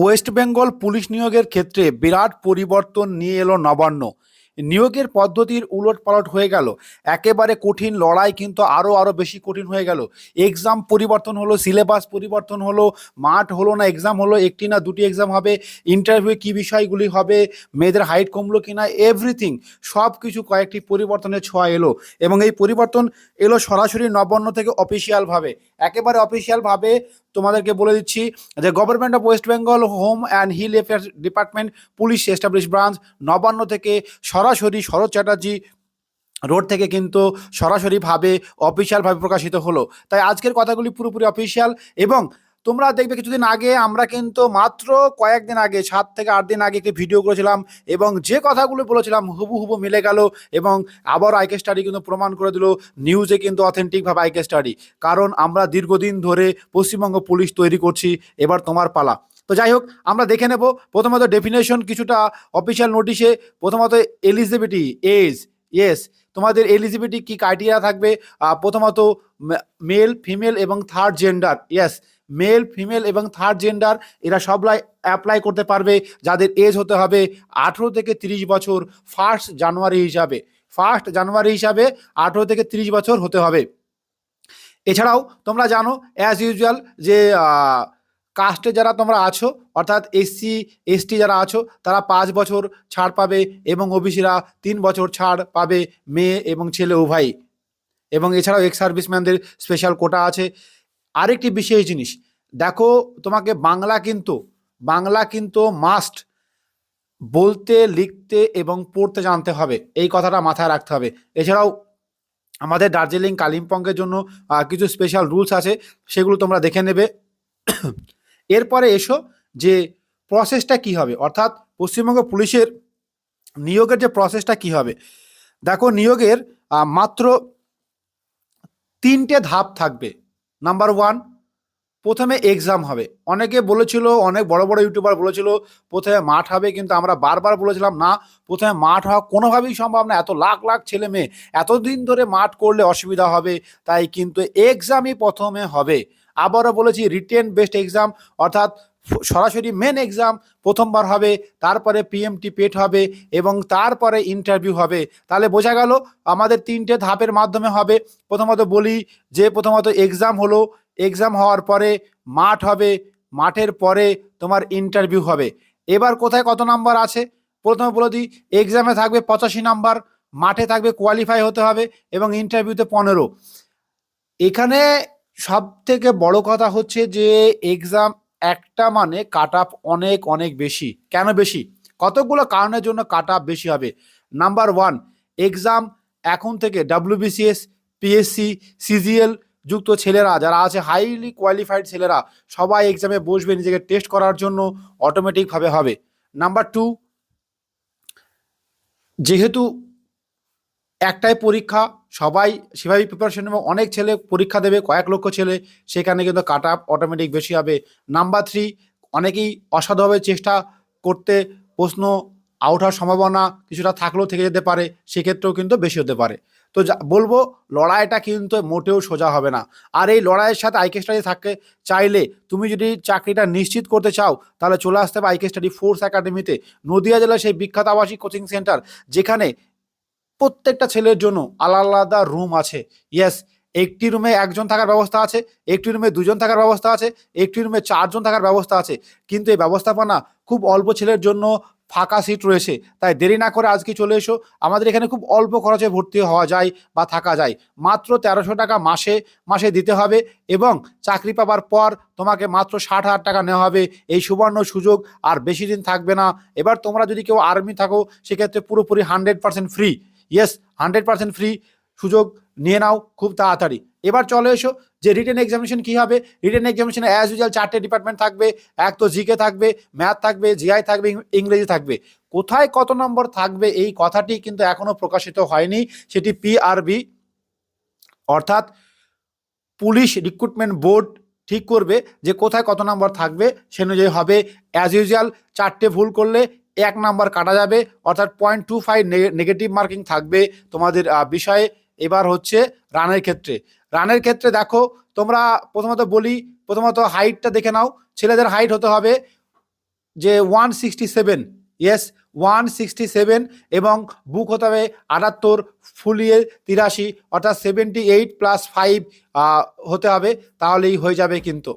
West Bengal police নিয়োগের ক্ষেত্রে বিরাট পরিবর্তন নিয়ে এলো নবান্ন নিয়োগের পদ্ধতির উলট পালট হয়ে গেল একেবারে কঠিন লড়াই কিন্তু আরও আরও বেশি কঠিন হয়ে গেল এক্সাম পরিবর্তন হলো সিলেবাস পরিবর্তন হলো মাঠ হলো না এক্সাম হলো একটি না দুটি এক্সাম হবে ইন্টারভিউ কি বিষয়গুলি হবে মেয়েদের হাইট কমলো কি না এভরিথিং সব কিছু কয়েকটি পরিবর্তনের ছোঁয়া এলো এবং এই পরিবর্তন এলো সরাসরি নবান্ন থেকে অফিসিয়ালভাবে একেবারে অফিসিয়ালভাবে তোমাদেরকে বলে দিচ্ছি যে government of West Bengal home and hill affairs department police establish branch Nabanna থেকে সরাসরি শরৎ চ্যাটার্জি রোড থেকে কিন্তু সরাসরিভাবে অফিসিয়ালভাবে প্রকাশিত হলো তাই আজকের কথাগুলি পুরোপুরি অফিসিয়াল এবং তোমরা দেখবে কিছুদিন আগে আমরা কিন্তু মাত্র কয়েকদিন আগে সাত থেকে আট দিন আগে একটি ভিডিও করেছিলাম এবং যে কথাগুলো বলেছিলাম হুবু হুবু মিলে গেল এবং আবার আইকে স্টাডি কিন্তু প্রমাণ করে দিল নিউজে কিন্তু অথেন্টিকভাবে আইকে স্টাডি কারণ আমরা দীর্ঘদিন ধরে পশ্চিমবঙ্গ পুলিশ তৈরি করছি এবার তোমার পালা তো যাই হোক আমরা দেখে নেব প্রথমত ডেফিনেশন কিছুটা অফিসিয়াল নোটিশে প্রথমত এলিজিবিলিটি এজ ইয়েস তোমাদের এলিজিবিলিটি কি ক্রাইটেরিয়া থাকবে প্রথমত মেল ফিমেল এবং third gender yes male female এবং থার্ড জেন্ডার এরা সবাই অ্যাপ্লাই করতে পারবে যাদের এজ হতে হবে আঠেরো থেকে তিরিশ বছর ফার্স্ট জানুয়ারি হিসাবে ফার্স্ট জানুয়ারি হিসাবে আঠেরো থেকে তিরিশ বছর হতে হবে এছাড়াও তোমরা জানো অ্যাজ ইউজুয়াল যে কাস্টে যারা তোমরা আছো অর্থাৎ এসসি এসটি যারা আছো তারা পাঁচ বছর ছাড় পাবে এবং ওবিসিরা তিন বছর ছাড় পাবে মেয়ে এবং ছেলে উভয়ই এবং এছাড়াও এক্স সার্ভিসম্যানদের স্পেশাল কোটা আছে আরেকটি বিশেষ জিনিস দেখো তোমাকে বাংলা কিন্তু বাংলা কিন্তু মাস্ট বলতে লিখতে এবং পড়তে জানতে হবে এই কথাটা মাথায় রাখতে হবে এছাড়াও আমাদের দার্জিলিং কালিম্পংয়ের জন্য কিছু স্পেশাল রুলস আছে সেগুলো তোমরা দেখে নেবে এরপরে এসো যে প্রসেসটা কি হবে অর্থাৎ পশ্চিমবঙ্গ পুলিশের নিয়োগের যে প্রসেসটা কি হবে দেখো নিয়োগের মাত্র তিনটে ধাপ থাকবে নাম্বার ওয়ান প্রথমে এক্সাম হবে অনেকে বলেছিল অনেক বড় বড় ইউটিউবার বলেছিল প্রথমে মাঠ হবে কিন্তু আমরা বারবার বলেছিলাম না প্রথমে মাঠ হওয়া কোনোভাবেই সম্ভব না এত লাখ লাখ ছেলে মেয়ে এতদিন ধরে মাঠ করলে অসুবিধা হবে তাই কিন্তু এক্সামই প্রথমে হবে আবারও বলেছি রিটেন বেস্ট এক্সাম অর্থাৎ সরাসরি মেন এক্সাম প্রথমবার হবে তারপরে পিএমটি পেট হবে এবং তারপরে ইন্টারভিউ হবে তাহলে বোঝা গেল আমাদের তিনটে ধাপের মাধ্যমে হবে প্রথমত বলি যে প্রথমত এক্সাম হলো এক্সাম হওয়ার পরে মাঠ হবে মাঠের পরে তোমার ইন্টারভিউ হবে এবার কোথায় কত নাম্বার আছে প্রথমে বলে দিই এক্সামে থাকবে পঁচাশি নাম্বার মাঠে থাকবে কোয়ালিফাই হতে হবে এবং ইন্টারভিউতে পনেরো এখানে সব থেকে বড় কথা হচ্ছে যে এক্সাম একটা মানে কাট আপ অনেক অনেক বেশি কেন বেশি কতগুলো কারণের জন্য কাট আপ বেশি হবে নাম্বার ওয়ান এক্সাম এখন থেকে ডাব্লিউবিসিএস পিএসসি সিজিএল যুক্ত ছেলেরা যারা আছে হাইলি কোয়ালিফাইড ছেলেরা সবাই এক্সামে বসবে নিজেকে টেস্ট করার জন্য অটোমেটিকভাবে হবে নাম্বার টু যেহেতু একটাই পরীক্ষা সবাই সেভাবেই প্রিপারেশন নেবে অনেক ছেলে পরীক্ষা দেবে কয়েক লক্ষ ছেলে সেখানে কিন্তু কাট আপ অটোমেটিক বেশি হবে নাম্বার থ্রি অনেকেই অসাধুভাবে চেষ্টা করতে প্রশ্ন আউট হওয়ার সম্ভাবনা কিছুটা থাকলেও থেকে যেতে পারে সেক্ষেত্রেও কিন্তু বেশি হতে পারে তো যা বলবো লড়াইটা কিন্তু মোটেও সোজা হবে না আর এই লড়াইয়ের সাথে আইকে স্টাডি থাকতে চাইলে তুমি যদি চাকরিটা নিশ্চিত করতে চাও তাহলে চলে আসতে হবে আইকে স্টাডি ফোর্স একাডেমিতে নদিয়া জেলার সেই বিখ্যাত আবাসিক কোচিং সেন্টার যেখানে প্রত্যেকটা ছেলের জন্য আলাদা আলাদা রুম আছে ইয়েস একটি রুমে একজন থাকার ব্যবস্থা আছে একটি রুমে দুজন থাকার ব্যবস্থা আছে একটি রুমে চারজন থাকার ব্যবস্থা আছে কিন্তু এই ব্যবস্থাপনা খুব অল্প ছেলের জন্য ফাঁকা সিট রয়েছে তাই দেরি না করে আজকে চলে এসো আমাদের এখানে খুব অল্প খরচে ভর্তি হওয়া যায় বা থাকা যায় মাত্র তেরোশো টাকা মাসে মাসে দিতে হবে এবং চাকরি পাবার পর তোমাকে মাত্র ষাট হাজার টাকা নেওয়া হবে এই সুবর্ণ সুযোগ আর বেশি দিন থাকবে না এবার তোমরা যদি কেউ আর্মি থাকো সেক্ষেত্রে পুরোপুরি hundred percent free yes hundred percent free সুযোগ নিয়ে নাও খুব তাড়াতাড়ি এবার চলে এসো যে রিটেন এক্সামিনেশন কী হবে রিটেন এক্সামিনেশনে অ্যাজ ইউজাল চারটে ডিপার্টমেন্ট থাকবে এক তো জিকে থাকবে ম্যাথ থাকবে জিআই থাকবে ইংরেজি থাকবে কোথায় কত নম্বর থাকবে এই কথাটি কিন্তু এখনও প্রকাশিত হয়নি সেটি পিআরবি অর্থাৎ পুলিশ রিক্রুটমেন্ট বোর্ড ঠিক করবে যে কোথায় কত নম্বর থাকবে সে অনুযায়ী হবে অ্যাজ ইউজুয়াল চারটে ভুল করলে এক নাম্বার কাটা যাবে অর্থাৎ point two five negative marking থাকবে তোমাদের বিষয়ে এবার হচ্ছে রানের ক্ষেত্রে রানের ক্ষেত্রে দেখো তোমরা প্রথমত বলি প্রথমত হাইটটা দেখে নাও ছেলেদের হাইট হতে হবে যে one sixty seven yes one sixty seven এবং বুক হতে হবে আটাত্তর ফুলিয়ে তিরাশি অর্থাৎ সেভেন্টি এইট প্লাস ফাইভ হতে হবে তাহলেই হয়ে যাবে কিন্তু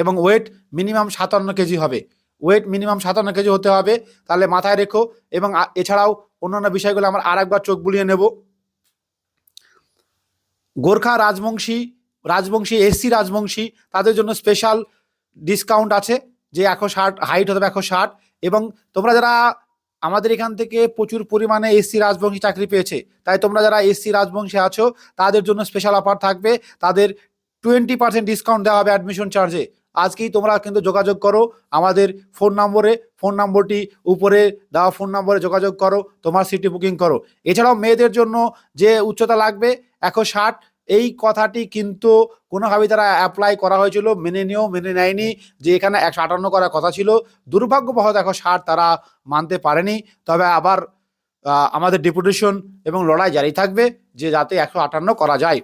এবং ওয়েট মিনিমাম সাতান্ন কেজি হবে ওয়েট মিনিমাম সাতান্ন কেজি হতে হবে তাহলে মাথায় রেখো এবং এছাড়াও অন্যান্য বিষয়গুলো আমরা আর একবার চোখ বুলিয়ে নেব গোর্খা রাজবংশী রাজবংশী এসসি রাজবংশী তাদের জন্য স্পেশাল ডিসকাউন্ট আছে যে একশো ষাট হাইট হতে হবে একশো ষাট এবং তোমরা যারা আমাদের এখান থেকে প্রচুর পরিমাণে এসসি রাজবংশী চাকরি পেয়েছে তাই তোমরা যারা এসসি রাজবংশী আছো তাদের জন্য স্পেশাল অফার থাকবে তাদের টোয়েন্টি পার্সেন্ট ডিসকাউন্ট দেওয়া হবে অ্যাডমিশন চার্জে আজকেই তোমরা কিন্তু যোগাযোগ করো আমাদের ফোন নম্বরে ফোন নম্বরটি উপরে দেওয়া ফোন নম্বরে যোগাযোগ করো তোমার সিটি বুকিং করো এছাড়াও মেয়েদের জন্য যে উচ্চতা লাগবে একশো ষাট এই কথাটি কিন্তু কোনোভাবেই তারা অ্যাপ্লাই করা হয়েছিল মেনে নিয়েও মেনে নেয়নি যে এখানে একশো আটান্ন করার কথা ছিল দুর্ভাগ্যবহত একশো ষাট তারা মানতে পারেনি তবে আবার আমাদের ডেপুটেশন এবং লড়াই জারি থাকবে যে যাতে একশো আটান্ন করা যায়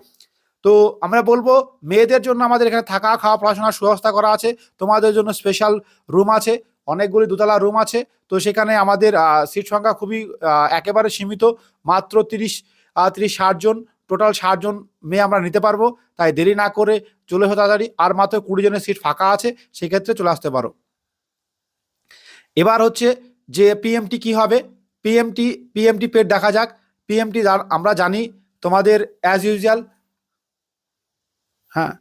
তো আমরা বলবো মেয়েদের জন্য আমাদের এখানে থাকা খাওয়া পড়াশোনার সুব্যবস্থা করা আছে তোমাদের জন্য স্পেশাল রুম আছে অনেকগুলি দোতলা রুম আছে তো সেখানে আমাদের সিট সংখ্যা খুবই একেবারে সীমিত মাত্র তিরিশ তিরিশ ষাটজন টোটাল ষাটজন মেয়ে আমরা নিতে পারবো তাই দেরি না করে চলে এসো তাড়াতাড়ি আর মাত্র কুড়ি জনের সিট ফাঁকা আছে সেক্ষেত্রে চলে আসতে পারো এবার হচ্ছে যে পিএমটি কি হবে পিএমটি পিএমটি পেড দেখা যাক পিএমটি আমরা জানি তোমাদের অ্যাজ ইউজুয়াল হ্যাঁ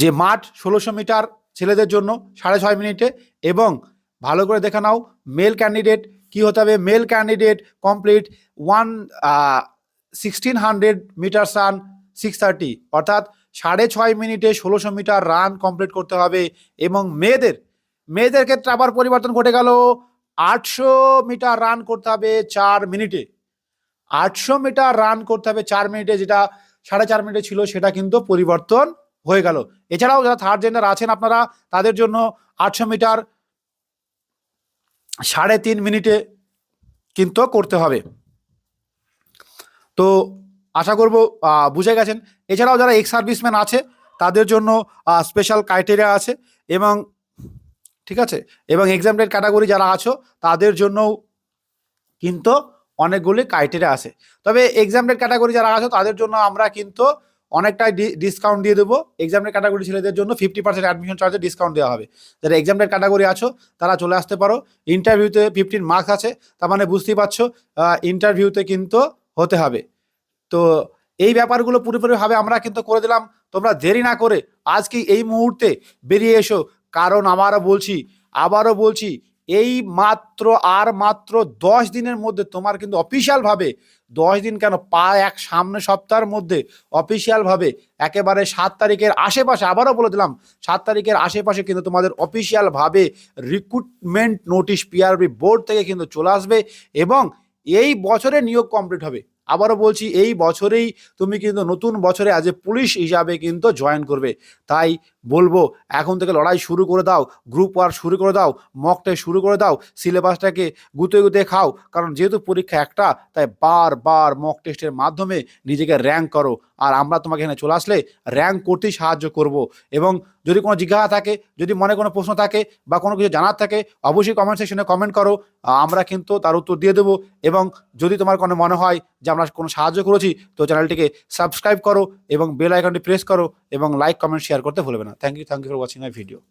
যে মাঠ ষোলোশো মিটার ছেলেদের জন্য সাড়ে ছয় মিনিটে এবং ভালো করে দেখে নাও মেল ক্যান্ডিডেট কি হতে হবে male candidate complete one sixteen hundred metre run six thirty অর্থাৎ সাড়ে ছয় মিনিটে ষোলোশো মিটার রান কমপ্লিট করতে হবে এবং মেয়েদের মেয়েদের ক্ষেত্রে আবার পরিবর্তন ঘটে গেল আটশো মিটার রান করতে হবে চার মিনিটে আটশো মিটার রান করতে হবে চার মিনিটে যেটা সাড়ে চার মিনিটে ছিল সেটা কিন্তু পরিবর্তন হয়ে গেল এছাড়াও যারা থার্ড জেন্ডার আছেন আপনারা তাদের জন্য আটশো মিটার সাড়ে তিন মিনিটে কিন্তু করতে হবে তো আশা করব বুঝে গেছেন এছাড়াও যারা এক্স সার্ভিসম্যান আছে তাদের জন্য স্পেশাল ক্রাইটেরিয়া আছে এবং ঠিক আছে এবং এক্সামটেড ক্যাটাগরি যারা আছো তাদের জন্যও কিন্তু অনেকগুলি ক্রাইটেরিয়া আছে তবে এক্সামের ক্যাটাগরি যারা আছে তাদের জন্য আমরা কিন্তু অনেকটাই ডিসকাউন্ট দিয়ে দেবো এক্সামের ক্যাটাগরি ছেলেদের জন্য ফিফটি পার্সেন্ট অ্যাডমিশন চার্জে ডিসকাউন্ট দেওয়া হবে যারা এক্সামের ক্যাটাগরি আছো তারা চলে আসতে পারো ইন্টারভিউতে ফিফটিন মার্কস আছে তার মানে বুঝতেই পারছো ইন্টারভিউতে কিন্তু হতে হবে তো এই ব্যাপারগুলো পুরোপুরিভাবে আমরা কিন্তু করে দিলাম তোমরা দেরি না করে আজকে এই মুহূর্তে বেরিয়ে এসো কারণ আমারও বলছি আবারও বলছি এই মাত্র আর মাত্র দশ দিনের মধ্যে তোমার কিন্তু অফিসিয়ালভাবে দশ দিন কেন পা এক সামনে সপ্তাহের মধ্যে অফিসিয়ালভাবে একেবারে সাত তারিখের আশেপাশে আবারও বলে দিলাম সাত তারিখের আশেপাশে কিন্তু তোমাদের অফিসিয়ালভাবে রিক্রুটমেন্ট নোটিশ পিআরবি বোর্ড থেকে কিন্তু চলে আসবে এবং এই বছরে নিয়োগ কমপ্লিট হবে আবারও বলছি এই বছরেই তুমি কিন্তু নতুন বছরে আজ এ পুলিশ হিসাবে কিন্তু জয়েন করবে তাই বলবো এখন থেকে লড়াই শুরু করে দাও গ্রুপ ওয়ার্ক শুরু করে দাও মক টেস্ট শুরু করে দাও সিলেবাসটাকে গুতে গুতে খাও কারণ যেহেতু পরীক্ষা একটা তাই বারবার মক টেস্টের মাধ্যমে নিজেকে র্যাঙ্ক করো আর আমরা তোমাকে এখানে চলে আসলে র্যাঙ্ক করতেই সাহায্য করব এবং যদি কোনো জিজ্ঞাসা থাকে যদি মনে কোনো প্রশ্ন থাকে বা কোনো কিছু জানার থাকে অবশ্যই কমেন্ট সেকশনে কমেন্ট করো আমরা কিন্তু তার উত্তর দিয়ে দেবো এবং যদি তোমার কোনো মনে হয় যে আমরা কোনো সাহায্য করেছি তো চ্যানেলটিকে সাবস্ক্রাইব করো এবং বেল আইকনটি প্রেস করো এবং লাইক কমেন্ট শেয়ার করতে ভুলবে না Thank you for watching my video.